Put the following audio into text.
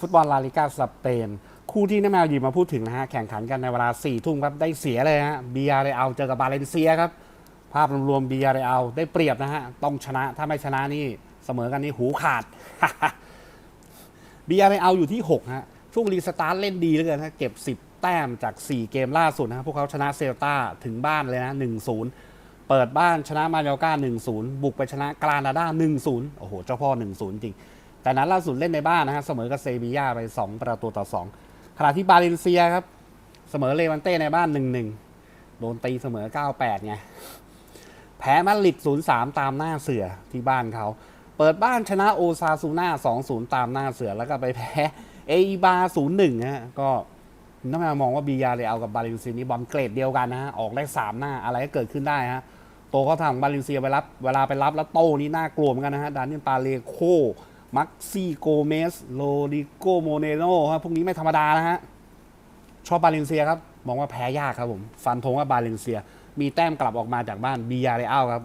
ฟุตบอลลาลิกาสเปน คู่ที่น้าแมวหยิบมาพูดถึงนะฮะ แข่งขันกันในเวลา4ี่ทุ่มครับ ได้เสียเลยฮะบียาเรอัลเจอกับบาเลนเซียครับ ภาพรวมๆบียาเรอัลได้เปรียบนะฮะ ต้องชนะถ้าไม่ชนะนี่เสมอกันนี่หูขาดบียาเรอัลอยู่ที่6ฮะช่วงรีสตาร์ทเล่นดีเหลือเกินฮะเก็บ 10 แต้มจาก 4 เกมล่าสุดนะฮะพวกเขาชนะเซลตาถึงบ้านเลยนะ1-0เปิดบ้านชนะมาโยกา1-0 บุกไปชนะกรานาดา1-0 โอ้โห เจ้าพ่อ 1-0 จริง แต่นั้นล่าสุดเล่นในบ้านนะฮะเสมอกับเซบีย่าไป 2 ประตูต่อ 2 ขณะที่บาเลนเซียครับ เสมอเลวันเต้ในบ้าน 1-1 โดนตีเสมอ 9-8 ไง แพ้มาดริด 0-3 ตามหน้าเสือที่บ้านเขา เปิดบ้านชนะโอซาซูน่า 2-0 ตามหน้าเสือแล้วก็ไปแพ้เอีบา 0-1 ฮะ ก็น้ามามองว่าบียาเรอัลกับบาเลนเซียนี่บอลเกรดเดียวกันนะฮะ ออกได้ 3 หน้าอะไรก็เกิดขึ้นได้ฮะ โตเขาทางบาเลนเซียไปรับ เวลาไปรับแล้วโต้นี่น่ากลัวเหมือนกันนะฮะ ดานิเอลปาเลโค มักซี่โกเมสโลดิโกโมเนโนครับพวกนี้ไม่ธรรมดานะฮะ ชอบบาเลนเซียครับ มองว่าแพ้ยากครับผม ฟันธงว่าบาเลนเซีย มีแต้มกลับออกมาจากบ้านบียาเรอัลครับ